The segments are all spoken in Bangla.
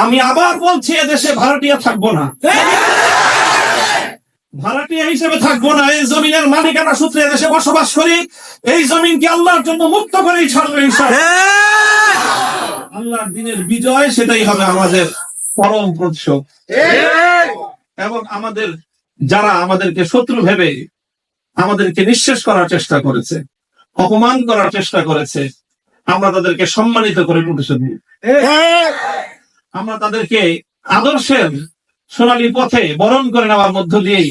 আমি আবার বলছি, এদেশে ভাড়াটিয়া থাকব না। ভাড়াটিয়া হিসেবে থাকব না, এই জমিনের মালিকানা সূত্রে এদেশে বসবাস করি। এই জমিনকে আল্লাহর জন্য মুক্ত করেই ছাড়বে আল্লাহর দিনের বিজয়, সেটাই হবে আমাদের পরম উৎসব এবং আমাদের, যারা আমাদেরকে শত্রু ভেবে আমাদেরকে নিঃশেষ করার চেষ্টা করেছে, অপমান করার চেষ্টা করেছে, আমরা তাদেরকে সম্মানিত করে নিই আমরা তাদেরকে আদর্শের সোনালী পথে বরণ করে নেওয়ার মধ্য দিয়েই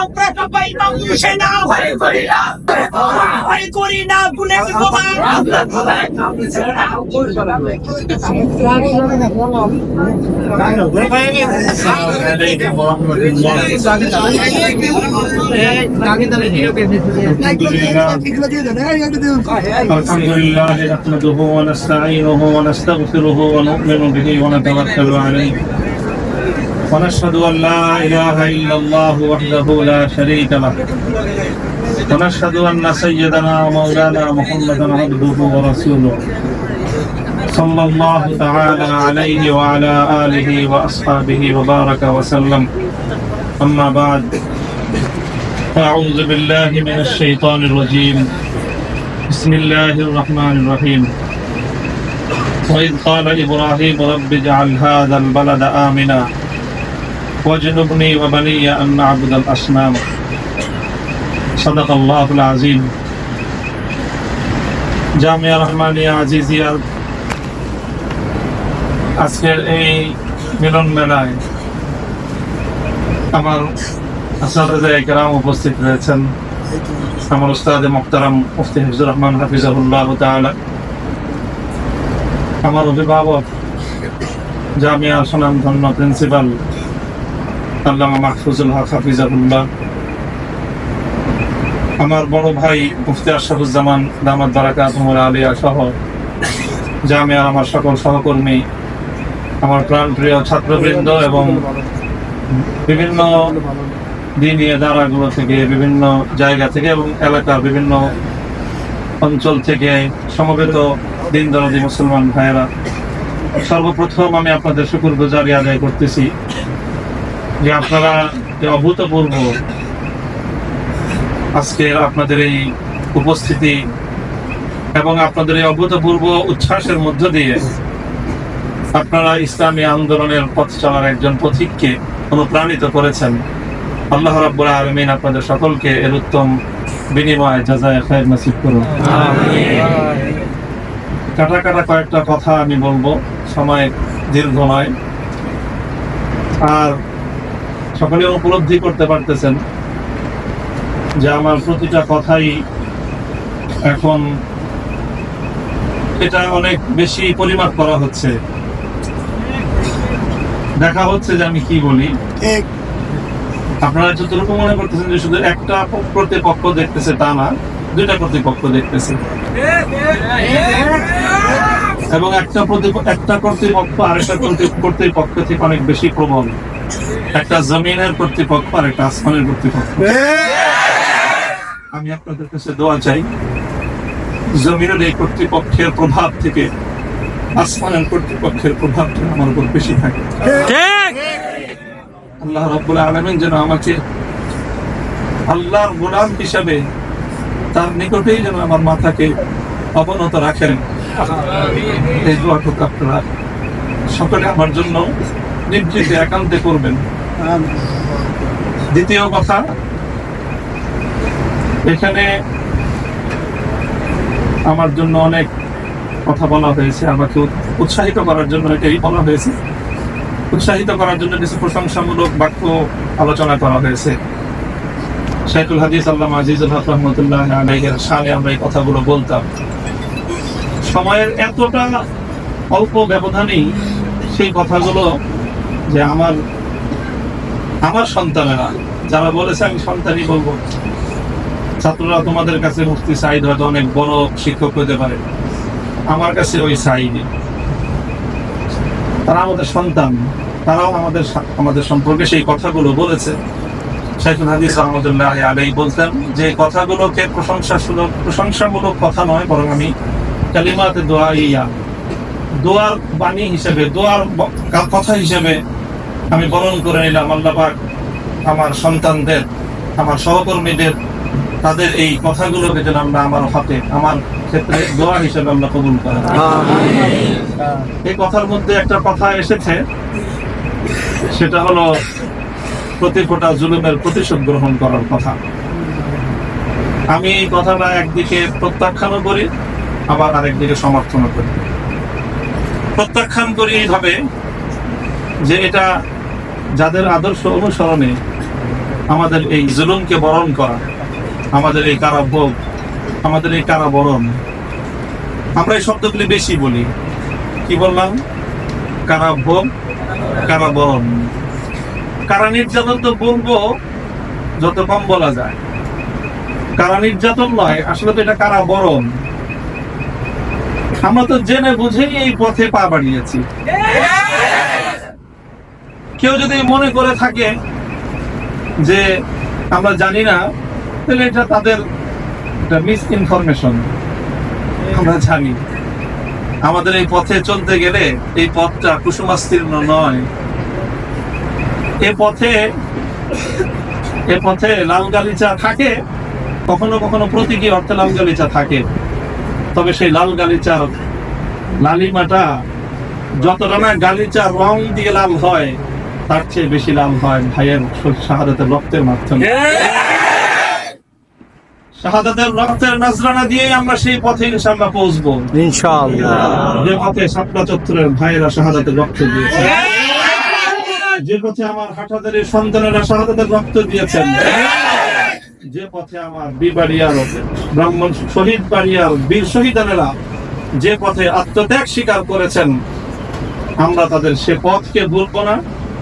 আমরা সবাই মানুষে না ভয় করি না বুলেট বোমা الحمد لله نحمده ونستعينه ونستغفره ونؤمن به ونتوكل عليه ونشهد أن لا إله إلا الله وحده لا شريك له. ونشهد أن سيدنا ومولانا محمدا عبده ورسوله صلى الله تعالى عليه وعلى آله وأصحابه وبارك وسلم. أما بعد أعوذ بالله من الشيطان الرجيم. بسم الله الرحمن الرحيم. وإذ قال إبراهيم رب اجعل هذا البلد آمنا. واجنبني وبني أن نعبد الأصنام صدق الله العظيم জামিয়া রহমানিয়া আজিজিয়ার আজকের এই মিলন মেলায় আমার আসাদা একরাম উপস্থিত রয়েছেন আমার উস্তাদ মোখতারাম মুফতি হিফজুর রহমান হাফিজাহুল্লাহ তাআলা আমার অভিভাবক জামিয়া সুনাম ধন্য প্রিন্সিপাল আল্লামা মাহফুজুল হক হাফিজাহুল্লাহ। আমার বড় ভাই মুফতি আশরাফুজ্জামান দামাত বারাকাত আলিয়া সহ জামিয়ার আমার সকল সহকর্মী, আমার প্রাণপ্রিয় ছাত্রবৃন্দ এবং বিভিন্ন দিনীয় ধারাগুলো থেকে, বিভিন্ন জায়গা থেকে এবং এলাকার বিভিন্ন অঞ্চল থেকে সমবেত দিন দরদি মুসলমান ভাইয়েরা, সর্বপ্রথম আমি আপনাদের শুকুর গুজারি আদায় করতেছি। যে আপনারা যে অভূতপূর্ব আজকে আপনাদের এই উপস্থিতি এবং আপনাদের এই অভূতপূর্ব উচ্ছ্বাসের মধ্য দিয়ে আপনারা ইসলামী আন্দোলনের পথ চলার একজন পথিককে অনুপ্রাণিত করেছেন। আল্লাহ রাব্বুল আলামিন আপনাদের সকলকে এর উত্তম বিনিময় জাযায় খায়ের নসিব করুন। কাটা কাটা কয়েকটা কথা আমি বলব। সময় দীর্ঘ নয়। আর সকলে উপলব্ধি করতে পারতেছেন যে আমার প্রতিটা কথাই এখন এটা অনেক বেশি পরিমাপ করা হচ্ছে। দেখা হচ্ছে যে আমি কি বলি। আপনারা যতটুকু মনে করতেছেন যে শুধু একটা কর্তৃপক্ষ দেখতেছে তা না দুইটা কর্তৃপক্ষ দেখতেছে। এবং একটা একটা কর্তৃপক্ষ আরেকটা কর্তৃ- কর্তৃপক্ষ থেকে অনেক বেশি প্রবল। একটা জমিনের কর্তৃপক্ষ আর একটা আসমানের কর্তৃপক্ষ। আমি আপনাদের কাছে দোয়া চাই জমিনের এই কর্তৃপক্ষের প্রভাব থেকে আসমানের কর্তৃপক্ষের প্রভাব যেন আমার উপর বেশি থাকে। আল্লাহ রাব্বুল আলামিন যেন আমাকে আল্লাহর গোলাম হিসাবে তার নিকটেই যেন আমার মাথাকে অবনত রাখেন। এই দোয়াটুকু আপনারা সকলে আমার জন্য নিবৃত্তি একান্তে করবেন। দ্বিতীয় কথা, এখানে আমার জন্য অনেক কথা বলা হয়েছে, আমাকে উৎসাহিত করার জন্য এটাই বলা হয়েছে। উৎসাহিত করার জন্য কিছু প্রশংসামূলক বাক্য আলোচনা করা হয়েছে। শাইখুল হাদিস আল্লাহ আজিজুল হক রহমতুল্লাহ আলাইহের সামনে আমরা এই কথাগুলো বলতাম। সময়ের এতটা অল্প ব্যবধানেই সেই কথাগুলো যে আমার আমার সন্তানেরা, যারা বলেছে আমি সন্তানই বলব। ছাত্ররা তোমাদের কাছে মুফতি সাইদ হয়তো অনেক বড় শিক্ষক হতে পারে। আমার কাছে ওই সাইদই তারা আমাদের সন্তান। তারাও আমাদের আমাদের সম্পর্কে সেই কথাগুলো বলেছে। শাইখুল হাদিস রহমতুল্লাহ আলাই বলতেন যে কথাগুলোকে প্রশংসা সুলভ প্রশংসামূলক কথা নয়, বরং আমি কালিমাতে দোয়া ইয়া দোয়ার বাণী হিসেবে, দোয়ার কথা হিসেবে আমি বরণ করে নিলাম আল্লাহ পাক আমার সন্তানদের আমার সহকর্মীদের তাদের এই কথাগুলোকে যেন আমরা আমার হাতে আমার ক্ষেত্রে দোয়া হিসেবে আমরা কবুল করেন এই কথার মধ্যে একটা কথা এসেছে সেটা হলো প্রতি ফোটা জুলুমের প্রতিশোধ গ্রহণ করার কথা। আমি এই কথাটা একদিকে প্রত্যাখ্যানও করি আবার আরেকদিকে সমর্থনও করি। প্রত্যাখ্যান করি এইভাবে যে এটা যাদের আদর্শ অনুসরণে আমাদের এই জুলুমকে বরণ করা, আমাদের এই কারাভোগ, আমাদের এই কারাবরণ, আমরা এই শব্দগুলি বেশি বলি। কি বললাম? কারাভোগ, কারাবরণ। কারা নির্যাতন তো বলব, যত কম বলা যায়। কারা নির্যাতন নয়, আসলে তো এটা কারাবরণ। আমরা তো জেনে বুঝেই এই পথে পা বাড়িয়েছি। কেউ যদি মনে করে থাকে যে আমরা জানি না, তাহলে এটা তাদের মিস ইনফরমেশন আমরা জানি। আমাদের এই পথে চলতে গেলে এই পথটা কুসুমাস্তীর্ণ নয়। এ পথে এ পথে লাল গালিচা থাকে, কখনো কখনো প্রতীকী অর্থে লাল গালিচা থাকে। তবে সেই লাল গালিচার লালিমাটা যতটা না গালিচা রং দিয়ে লাল হয় তার চেয়ে বেশি লাভ হয় ভাইয়ের শাহাদাতের রক্তের মাধ্যমে। শাহাদাতের রক্তের নজরানা দিয়ে আমরা সেই পথে ইনশাল্লাহ পৌঁছবো। ইনশাআল্লাহ। যে পথে সাতটা চত্বরের ভাইয়েরা শাহাদাতের রক্ত দিয়েছে যে পথে আমার হাটাদের সন্তানেরা শাহাদাতের রক্ত দিয়েছেন। যে পথে আমার বিবাড়িয়ার ব্রাহ্মণ শহীদ বাড়িয়ার বীর শহীদানেরা যে পথে আত্মত্যাগ স্বীকার করেছেন আমরা তাদের সে পথকে ভুলবো না।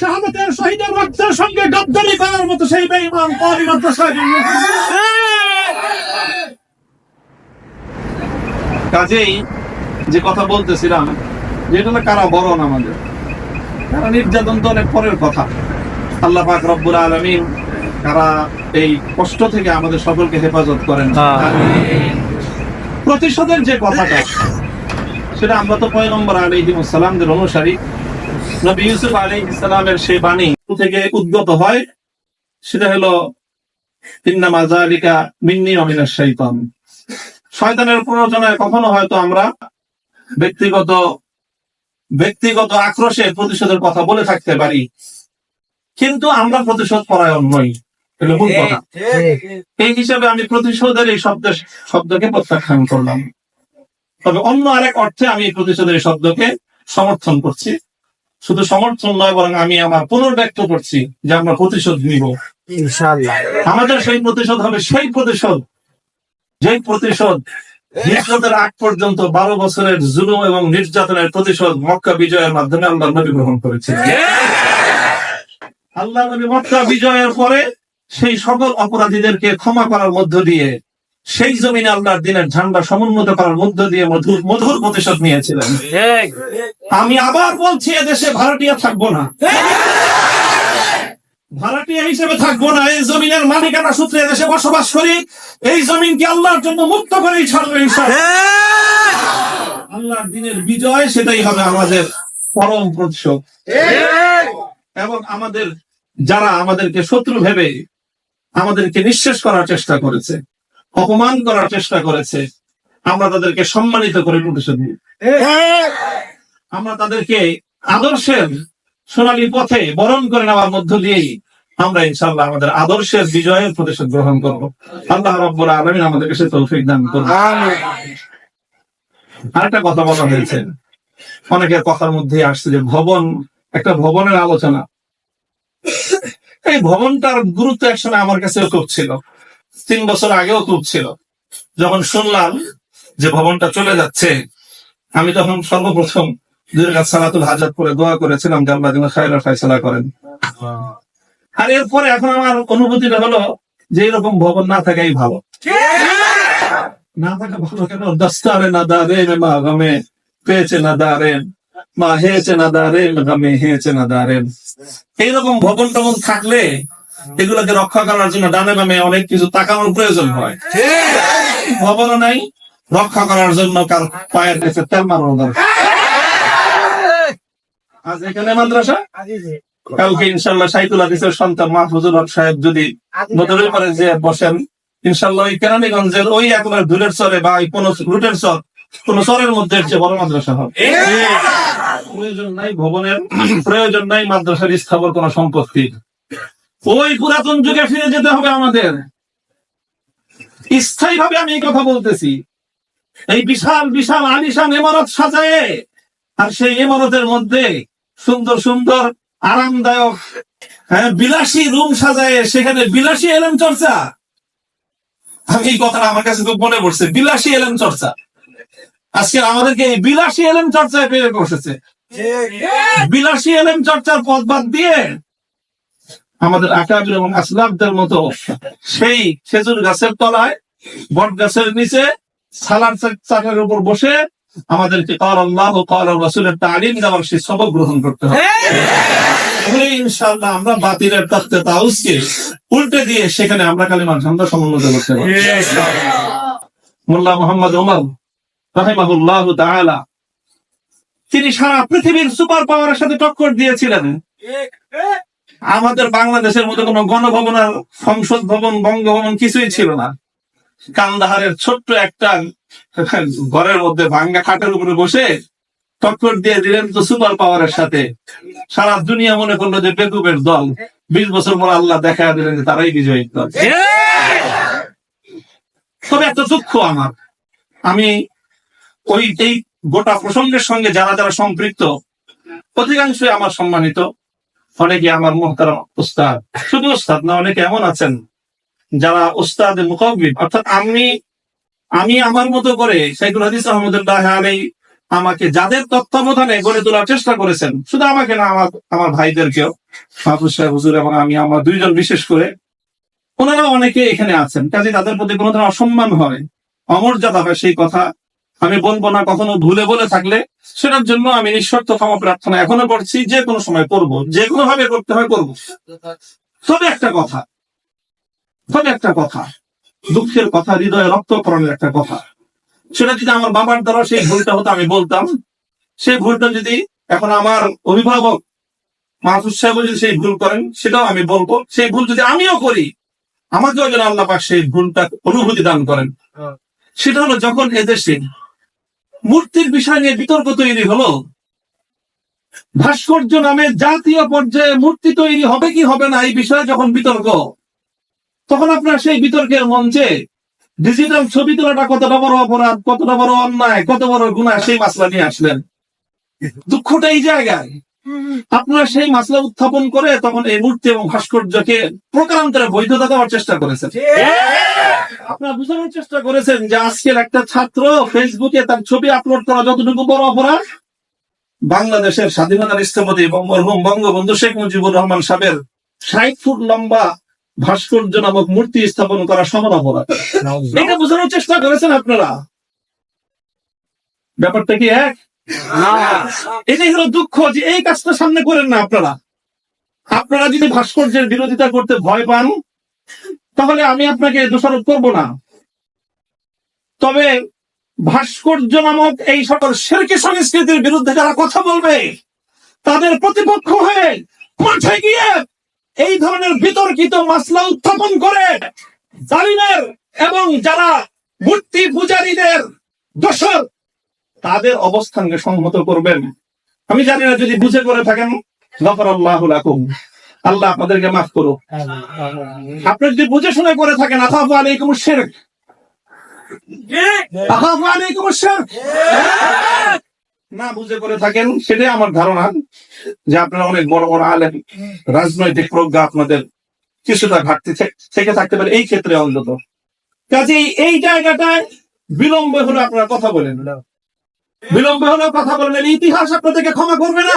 শাহাদাতের শহীদের রক্তের সঙ্গে গদ্দারি করার মতো সেই বেঈমান পরিণত কাজেই যে কথা বলতেছিলাম যেটা কারা বরণ আমাদের। কারা নির্যাতন তো অনেক পরের কথা। আল্লাহ পাক রব্বুল আলমিন কারা এই কষ্ট থেকে আমাদের সকলকে হেফাজত করেন। প্রতিশোধের যে কথাটা সেটা আমরা তো পয়গম্বর আলাইহিম সালামদের অনুসারী। নবী ইউসুফ আলাইহিস সালামের সেই বাণী থেকে উদ্গত হয় সেটা হলো ইন্নামা যালিকা মিন্নি ওয়া মিনাশ শাইতান। শয়তানের প্ররোচনায় কখনো হয়তো আমরা ব্যক্তিগত ব্যক্তিগত আক্রোশে প্রতিশোধের কথা বলে থাকতে পারি কিন্তু আমরা প্রতিশোধ পরায়ণ নই। কথা। এই হিসাবে আমি প্রতিশোধের এই শব্দ শব্দকে প্রত্যাখ্যান করলাম। তবে অন্য আরেক অর্থে আমি প্রতিশোধের এই শব্দকে সমর্থন করছি। শুধু সমর্থন নয় বরং আমি আমার পুনর্ব্যক্ত করছি যে আমরা প্রতিশোধ নিব। আমাদের সেই প্রতিশোধ হবে সেই প্রতিশোধ যেই প্রতিশোধ হিজরতের আগ পর্যন্ত বারো বছরের জুলুম এবং নির্যাতনের প্রতিশোধ মক্কা বিজয়ের মাধ্যমে আল্লাহ নবী গ্রহণ করেছিলেন। আল্লাহ নবী মক্কা বিজয়ের পরে সেই সকল অপরাধীদেরকে ক্ষমা করার মধ্য দিয়ে সেই জমিনে আল্লাহর দিনের ঝান্ডা সমুন্নত করার মধ্য দিয়ে মধুর মধুর প্রতিশোধ নিয়েছিলেন। আমি আবার বলছি এদেশে ভারতীয় থাকব না। ভাড়াটিয়া হিসেবে থাকব না এই জমিনের মালিকানা সূত্রে এদেশে বসবাস করি। এই জমিনকে আল্লাহর জন্য মুক্ত করেই ছাড়বো আল্লাহর দিনের বিজয় সেটাই হবে আমাদের পরম প্রতিশোধ। এবং আমাদের যারা আমাদেরকে শত্রু ভেবে আমাদেরকে নিঃশেষ করার চেষ্টা করেছে অপমান করার চেষ্টা করেছে আমরা তাদেরকে সম্মানিত করে নিই আমরা তাদেরকে আদর্শের সোনালী পথে বরণ করে নেওয়ার মধ্য দিয়েই আমরা ইনশাল্লাহ আমাদের আদর্শের বিজয়ের প্রতিশোধ গ্রহণ করব। আল্লাহ রব্বুল আলমিন আমাদেরকে সে তৌফিক দান করব আরেকটা কথা বলা হয়েছে। অনেকের কথার মধ্যে আসছে যে ভবন একটা ভবনের আলোচনা। এই ভবনটার গুরুত্ব একসময় আমার কাছেও খুব ছিল। তিন বছর আগেও খুব ছিল যখন শুনলাম যে ভবনটা চলে যাচ্ছে আমি তখন সর্বপ্রথম দুই রাকাত সালাতুল হাজাত করে দোয়া করেছিলাম যে আল্লাহ যেন খায়রা ফায়সালা করেন। আর এরপরে এখন আমার অনুভূতিটা হলো যে এরকম ভবন না থাকাই ভালো। না থাকা ভালো কেন? দস্তারে না দারে মে মা গমে পেয়েছে না দারেন মা হেয়েছে না দারেন গমে হেয়েছে না দারেন। এইরকম ভবন টবন থাকলে এগুলোকে রক্ষা করার জন্য ডানে বামে অনেক কিছু তাকানোর প্রয়োজন হয়। ভবনও নাই রক্ষা করার জন্য কার পায়ের কাছে তেল মারানো দরকার। আজ এখানে মাদ্রাসা? কালকে ইনশাল্লাহ সাইকুল হাদিসের সন্তান মাহফুজুল হক সাহেব যদি নদরের পরে যে বসেন ইনশাল্লাহ ওই কেরানীগঞ্জের ওই একবার ধুলের চরে বা ওই কোন রুটের চর কোন চরের মধ্যে চেয়ে বড় মাদ্রাসা হবে। প্রয়োজন নাই ভবনের প্রয়োজন নাই মাদ্রাসার স্থাপন কোন সম্পত্তি। ওই পুরাতন যুগে ফিরে যেতে হবে আমাদের। স্থায়ী ভাবে আমি এই কথা বলতেছি। এই বিশাল বিশাল আলিশান ইমারত সাজায়ে আর সেই ইমারতের মধ্যে সুন্দর সুন্দর আরামদায়ক হ্যাঁ বিলাসী রুম সাজায় সেখানে বিলাসী এলেম চর্চা। আমি এই কথাটা আমার কাছে খুব মনে পড়ছে বিলাসী এলেম চর্চা। আজকে আমাদেরকে এই বিলাসী এলেম চর্চায় পেরে বসেছে। বিলাসী এলেম চর্চার পথ বাদ দিয়ে আমাদের আকাবির এবং আসলাফদের মতো সেই খেজুর গাছের তলায় বট গাছের নিচে সালার চাকের উপর বসে আমাদেরকে কাল আল্লাহ কাল রসুলের তালিম দেওয়ার সেই সবক গ্রহণ করতে হবে। তাহলে আমরা বাতিলের তত্ত্বে তাউসকে উল্টে দিয়ে সেখানে আমরা কালিমার ঝান্ডা সমুন্নত করতে পারি মোল্লা মোহাম্মদ ওমর রাহিমাহুল্লাহ তাআলা তিনি সারা পৃথিবীর সুপার পাওয়ারের সাথে টক্কর দিয়েছিলেন। আমাদের বাংলাদেশের মতো কোনো গণভবন আর সংসদ ভবন বঙ্গভবন কিছুই ছিল না। কান্দাহারের ছোট্ট একটা ঘরের মধ্যে ভাঙ্গা খাটের উপরে বসে টক্কর দিয়ে দিলেন তো সুপার পাওয়ারের সাথে। সারা দুনিয়া মনে করল যে বেকুবের দল। বিশ বছর পর আল্লাহ দেখা দিলেন যে তারাই বিজয়ী দল। তবে একটা দুঃখ আমার। আমি ওই এই গোটা প্রসঙ্গের সঙ্গে যারা যারা সম্পৃক্ত অধিকাংশই আমার সম্মানিত। অনেকে আমার মোহতারাম উস্তাদ। শুধু উস্তাদ না, অনেকে এমন আছেন যারা উস্তাদ মুকাবিব অর্থাৎ আমি আমি আমার মতো করে সাইকুল হাদিস আহমদুল্লাহ আলাই আমাকে যাদের তত্ত্বাবধানে গড়ে তোলার চেষ্টা করেছেন, শুধু আমাকে না, আমার আমার ভাইদেরকেও, মাহফুজ সাহেব, হুজুর এবং আমি, আমার দুইজন বিশেষ করে ওনারা অনেকে এখানে আছেন। কাজে তাদের প্রতি কোনো ধরনের অসম্মান হয়, অমর্যাদা হয় সেই কথা আমি বলব না কখনো ভুলে বলে থাকলে সেটার জন্য আমি নিঃশর্ত ক্ষমা প্রার্থনা এখনও করছি যে কোনো সময় করব যে কোনো ভাবে করতে হয় করব। তবে একটা কথা তবে একটা কথা দুঃখের কথা হৃদয়ে রক্তকরণের একটা কথা। সেটা যদি আমার বাবার দ্বারা সেই ভুলটা হতো আমি বলতাম। সেই ভুলটা যদি এখন আমার অভিভাবক মাহফুজ সাহেব যদি সেই ভুল করেন সেটাও আমি বলব। সেই ভুল যদি আমিও করি আমাকেও যেন আল্লাহ পাক সেই ভুলটা অনুভূতি দান করেন। সেটা হলো যখন এদেশে মূর্তির বিষয় নিয়ে বিতর্ক তৈরি হলো। ভাস্কর্য নামে জাতীয় পর্যায়ে মূর্তি তৈরি হবে কি হবে না এই বিষয়ে যখন বিতর্ক, তখন আপনার সেই বিতর্কের মঞ্চে ডিজিটাল ছবি তোলাটা কতটা বড় অপরাধ কতটা বড় অন্যায়, কত বড় গুণা সেই মাসলা নিয়ে আসলেন। দুঃখটা এই জায়গায়। আপনারা সেই মাসলা উত্থাপন করে তখন এই মূর্তি এবং ভাস্কর্যকে প্রকারান্তরে বৈধতা দেওয়ার চেষ্টা করেছেন। আপনারা বোঝানোর চেষ্টা করেছেন যে আজকের একটা ছাত্র ফেসবুকে তার ছবি আপলোড করা যতটুকু বড় অপরাধ বাংলাদেশের স্বাধীনতার স্থপতি মরহুম বঙ্গবন্ধু শেখ মুজিবুর রহমান সাহেবের ষাট ফুট লম্বা ভাস্কর্য নামক মূর্তি স্থাপন করা সমান অপরাধ। এটা বোঝানোর চেষ্টা করেছেন আপনারা। ব্যাপারটা কি এক? এটাই হলো দুঃখ যে এই কাজটা সামনে করেন না আপনারা। আপনারা যদি ভাস্কর্যের বিরোধিতা করতে ভয় পান, তাহলে আমি আপনাকে দোষারোপ করব না। তবে ভাস্কর্য নামক এই সকল শেরকি সংস্কৃতির বিরুদ্ধে যারা কথা বলবে, তাদের প্রতিপক্ষ হয়ে মাঠে গিয়ে এই ধরনের বিতর্কিত মাসলা উত্থাপন করে জালিমের এবং যারা মূর্তি পূজারীদের দোষর তাদের অবস্থানকে সংহত করবেন। আমি জানি না, যদি বুঝে করে থাকেন আল্লাহ আপনাদেরকে মাফ করো আপনি যদি বুঝে শুনে করে থাকেন শিরক। না বুঝে করে থাকেন, সেটাই আমার ধারণা যে আপনারা অনেক বড় বড় আলেন রাজনৈতিক প্রজ্ঞা আপনাদের কিছুটা ঘাটতি থেকে থাকতে পারে, এই ক্ষেত্রে অন্তত। কাজেই এই জায়গাটায় বিলম্ব হলে আপনারা কথা বলেন। বিলম্ব হলেও কথা বলবেন ইতিহাস আপনাদেরকে ক্ষমা করবে না।